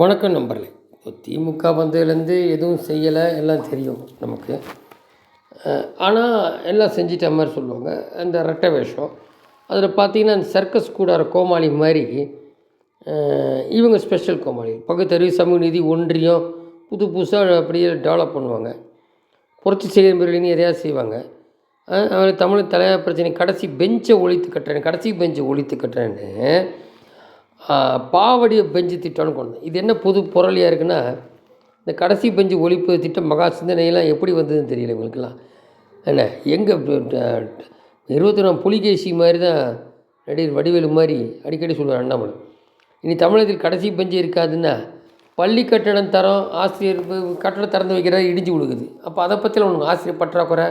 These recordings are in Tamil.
வணக்கம் நம்பர்லே இப்போ திமுக வந்ததுலேருந்து எதுவும் செய்யலை எல்லாம் தெரியும் நமக்கு. ஆனால் எல்லாம் செஞ்சிட்ட மாதிரி சொல்லுவாங்க. அந்த ரெட்டை வேஷம். அதில் பார்த்தீங்கன்னா அந்த சர்க்கஸ் கூடார கோமாளி மாதிரி இவங்க ஸ்பெஷல் கோமாளி. பகுத்தறிவு சமூக நீதி ஒன்றியம் புது புதுசாக அப்படியே டெவலப் பண்ணுவாங்க. புரட்சி செய்கிற பிறகு எதையாவது செய்வாங்க. அவர் தமிழ் தலைவர் பிரச்சனை கடைசி பெஞ்சை ஒழித்து கட்டுறேன் கடைசி பெஞ்சை ஒழித்து கட்டுறேன்னு பாவடிய பெஞ்சு திட்டம்னு கொண்டு இது என்ன புது புரளியாக இருக்குன்னா இந்த கடைசி பெஞ்சு ஒழிப்பு திட்டம் மகா சிந்தனையெல்லாம் எப்படி வந்ததுன்னு தெரியல இவங்களுக்கெல்லாம். என்ன எங்கே இருபத்தி நாலு புலிகேசி மாதிரி தான் நடிகர் வடிவேலு மாதிரி அடிக்கடி சொல்லுவார் அண்ணாமலை. இனி தமிழகத்தில் கடைசி பெஞ்சு இருக்காதுன்னா பள்ளி கட்டடம் தரம் ஆசிரியர் கட்டடம் திறந்து வைக்கிறத இடிஞ்சு கொடுக்குது அப்போ அதை பற்றிலாம் ஒன்று ஆசிரியர் பற்றாக்குறை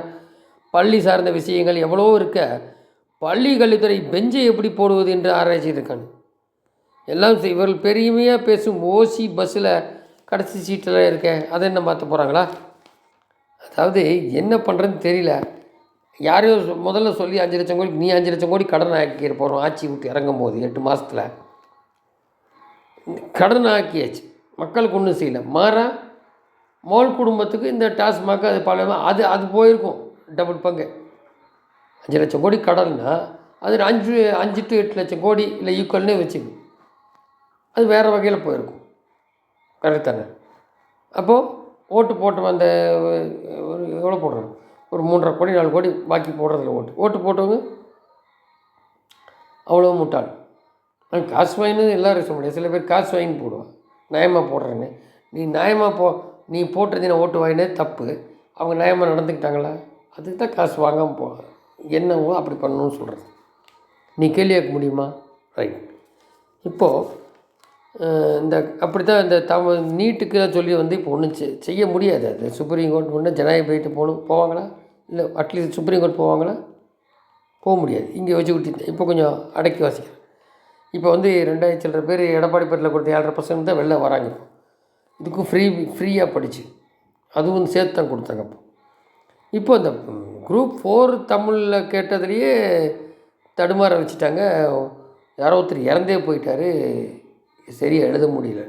பள்ளி சார்ந்த விஷயங்கள் எவ்வளவோ இருக்க பள்ளி கல்வித்துறை பெஞ்சை எப்படி போடுவது என்று ஆராய்ச்சி இருக்காங்க. எல்லாம் இவர்கள் பெருமையாக பேசும் ஓசி பஸ்ஸில் கடைசி சீட்டில் இருக்க அதை என்ன மாற்ற போகிறாங்களா அதாவது என்ன பண்ணுறதுன்னு தெரியல. யாரையோ முதல்ல சொல்லி அஞ்சு லட்சம் கோடி நீ அஞ்சு லட்சம் கோடி கடன் ஆக்கிற போகிறோம் ஆட்சி விட்டு இறங்கும் போது எட்டு மாதத்தில் கடன் ஆக்கியாச்சு. மக்களுக்கு ஒன்றும் செய்யலை. மாறா மோல் குடும்பத்துக்கு இந்த டாஸ்மாக அது பல அது அது போயிருக்கும் டபுள் பங்கு. அஞ்சு லட்சம் கோடி கடன்னா அது அஞ்சு அஞ்சு டு எட்டு லட்சம் கோடி இல்லை ஈக்குவல்னே வச்சுக்கணும் அது வேறு வகையில் போயிருக்கும். கரெக்ட் தானே? அப்போது ஓட்டு போட்டு வந்த ஒரு எவ்வளோ போடுறோம் ஒரு மூன்றரை கோடி நாலு கோடி பாக்கி போடுறதில்ல ஓட்டு. ஓட்டு போட்டவங்க அவ்வளோ முட்டாள். நான் காசு வாங்கினது எல்லோரும் சொல்ல முடியாது. சில பேர் காசு வாங்கி போடுவான் நியாயமாக போடுறேன்னு. நீ நியாயமாக போ நீ போட்டிருந்தீங்க ஓட்டு வாங்கினது தப்பு. அவங்க நியாயமாக நடந்துக்கிட்டாங்களா? அதுக்கு தான் காசு வாங்காமல் போ என்னவோ அப்படி பண்ணணும்னு சொல்கிறது நீ கேள்வி கேட்க முடியுமா? ரைட் இப்போது இந்த அப்படி தான் இந்த தமிழ் நீட்டுக்கு சொல்லி வந்து இப்போ ஒன்றும் செய்ய முடியாது அது. சுப்ரீம் கோர்ட் ஒன்று ஜனாதிபதிட்டு போகணும் போவாங்களா? இல்லை அட்லீஸ்ட் சுப்ரீம் கோர்ட் போவாங்களா? போக முடியாது. இங்கே வச்சு விட்டு இப்போ கொஞ்சம் அடக்கி வாசிக்கிறேன். இப்போ வந்து ரெண்டாயிரத்தி சில்லற பேர் எடப்பாடி பேரில் கொடுத்த ஏழரை பர்சன்ட் தான் வெளில வராங்க இப்போ. இதுக்கும் ஃப்ரீ ஃப்ரீயாக படிச்சு. அதுவும் சேர்த்து தான் கொடுத்தாங்க அப்போ இப்போ இந்த குரூப் ஃபோர் தமிழில் கேட்டதுலேயே தடுமாற வச்சுட்டாங்க. யாரோ ஒருத்தர் இறந்தே போயிட்டாரு. சரியாக எழுத முடியல.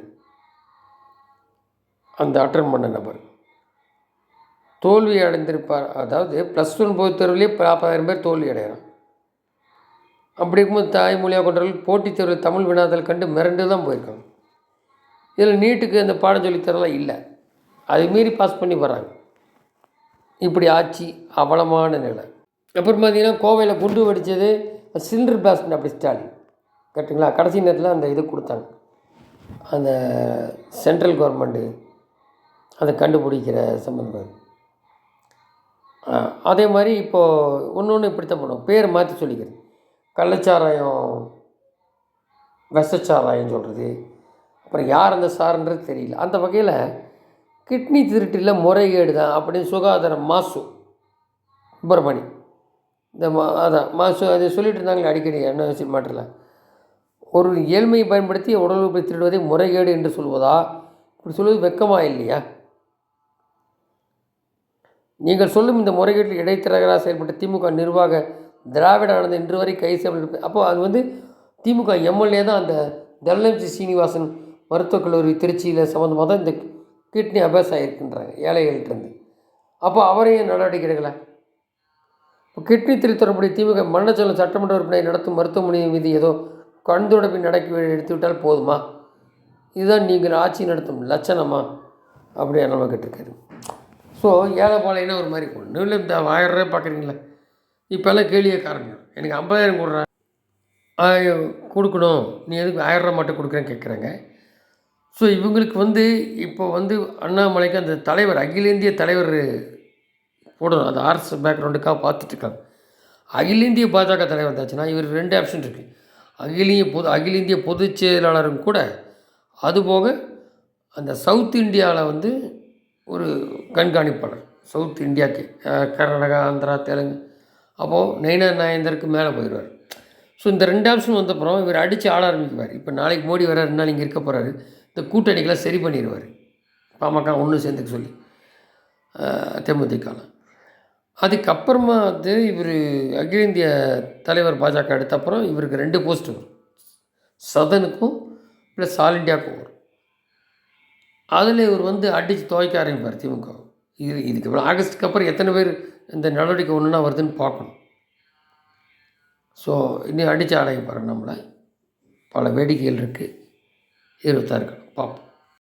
அந்த அட்டன் பண்ண நபர். தோல்வி அடைந்திருப்பார். அதாவது ப்ளஸ் ஒன் பொது தேர்வுலேயே நாற்பதாயிரம் பேர் தோல்வி அடைகிறான் அப்படி இருக்கும்போது தாய்மொழியாக கொண்டவர்கள் போட்டித் தேர்வு தமிழ் வினாதல் கண்டு மிரண்டு தான் போயிருக்காங்க. இதில் நீட்டுக்கு அந்த பாடம் சொல்லித்தரலாம் இல்லை. அதை மீறி பாஸ் பண்ணி வர்றாங்க. இப்படி ஆட்சி அவலமான நிலை. அப்புறம் பார்த்தீங்கன்னா கோவையில் குண்டு வெடித்தது சிலிண்டர் பிளாஸ்ட் அப்படி ஸ்டாலின். கரெக்டுங்களா கடைசி நேரத்தில் அந்த இது கொடுத்தாங்க. அந்த சென்ட்ரல் கவர்மெண்ட்டு அதை கண்டுபிடிக்கிற சம்மந்தம் அதே மாதிரி இப்போது ஒன்று ஒன்று இப்படித்தான் பண்ணுவோம். பேர் மாற்றி சொல்லிக்கிறது. கள்ளச்சாராயம் விஷச்சாராயம் சொல்கிறது அப்புறம் யார் அந்த சாருன்றது தெரியல. அந்த வகையில் கிட்னி திருட்டில் முறைகேடு தான் அப்படின்னு சுகாதார மாசு சுப்பிரமணி. இந்த மா அதான் மாசு அதை சொல்லிட்டு இருந்தாங்களே அடிக்கடி என்ன விஷயம் மாட்டில் ஒரு ஏழ்மையை பயன்படுத்தி உடல் உறுப்பை திருடுவதை முறைகேடு என்று சொல்வதா? இப்படி சொல்வது வெக்கமா இல்லையா? நீங்கள் சொல்லும் இந்த முறைகேட்டில் இடைத்தரகராக செயல்பட்ட திமுக நிர்வாக திராவிட ஆனந்த் இன்று வரை கை செய்யப்பட்டு அப்போ அது வந்து திமுக எம்எல்ஏ தான் அந்த தனலட்சுமி சீனிவாசன் மருத்துவக் கல்லூரி திருச்சியில் சம்மந்தமாக தான் இந்த கிட்னி அபேஸ் ஆகிருக்குன்றாங்க ஏழைகள்கிட்டருந்து அப்போ அவரையும் நடவடிக்கை எடுக்கலை? இப்போ கிட்னி திருத்தரப்படி திமுக மன்னச்சலம் சட்டமன்ற உறுப்பினரை நடத்தும் மருத்துவமனை மீது ஏதோ கண்துடைப்பை நடக்க எடுத்துவிட்டால் போதுமா? இதுதான் நீங்கள் ஆட்சி நடத்தும் லட்சணமா? அப்படி நம்ம கேட்டிருக்காரு. ஸோ ஏழைப்பாளையன்னா ஒரு மாதிரி ஒன்றும் இல்லை இந்த ஆயிரம் ரூபாய் பார்க்குறீங்களா? இப்போல்லாம் கேள்வியே காரணம். எனக்கு ஐம்பதாயிரம் கொடுறா. கொடுக்கணும். நீ எதுக்கு ஆயிரம் ரூபா மட்டும் கொடுக்குறேன்னு கேட்குறாங்க. ஸோ இவங்களுக்கு வந்து இப்போ வந்து அண்ணாமலைக்கு அந்த தலைவர் அகில இந்திய தலைவர் போடணும். அது ஆர்எஸ் பேக்ரவுண்டுக்காக பார்த்துட்ருக்காங்க அகில இந்திய பாஜக தலைவர் தாச்சுன்னா இவர் ரெண்டு ஆப்ஷன் இருக்குது அகில இந்திய பொது அகில இந்திய பொதுச் செயலாளரும் கூட அதுபோக அந்த சவுத் இந்தியாவில் வந்து ஒரு கண்காணிப்பாளர். சவுத் இந்தியாவுக்கு கர்நாடகா ஆந்திரா தெலுங்கு அப்போது நைனா நாயந்தருக்கு மேலே போயிடுவார் ஸோ இந்த ரெண்டு ஆப்ஷன் வந்தப்புறம் இவர் அடித்து ஆட ஆரம்பிக்குவார். இப்போ நாளைக்கு மோடி வர ரெண்டு நாள் இங்கே இருக்க போகிறாரு இந்த கூட்டணிக்கெல்லாம் சரி பண்ணிடுவார் பாமக ஒன்று சேர்ந்துக்க சொல்லி தேமுதிகலாம் அதுக்கப்புறமா வந்து இவர் அகில இந்திய தலைவர் பாஜக எடுத்த அப்புறம் இவருக்கு ரெண்டு போஸ்ட் வரும். சதனுக்கும் ப்ளஸ் ஆல் இண்டியாவுக்கும் வரும். அதில் இவர் வந்து அடித்து துவைக்க ஆரம்பிப்பார் திமுக. இது இதுக்கு அப்புறம் ஆகஸ்ட்டுக்கு அப்புறம் எத்தனை பேர் இந்த நடவடிக்கை ஒன்றுனா வருதுன்னு பார்க்கணும். ஸோ இன்னும் அடித்து ஆரம்பிப்பார் நம்மளை. பல வேடிக்கைகள் இருக்குது இருபத்தாறு பார்ப்போம்.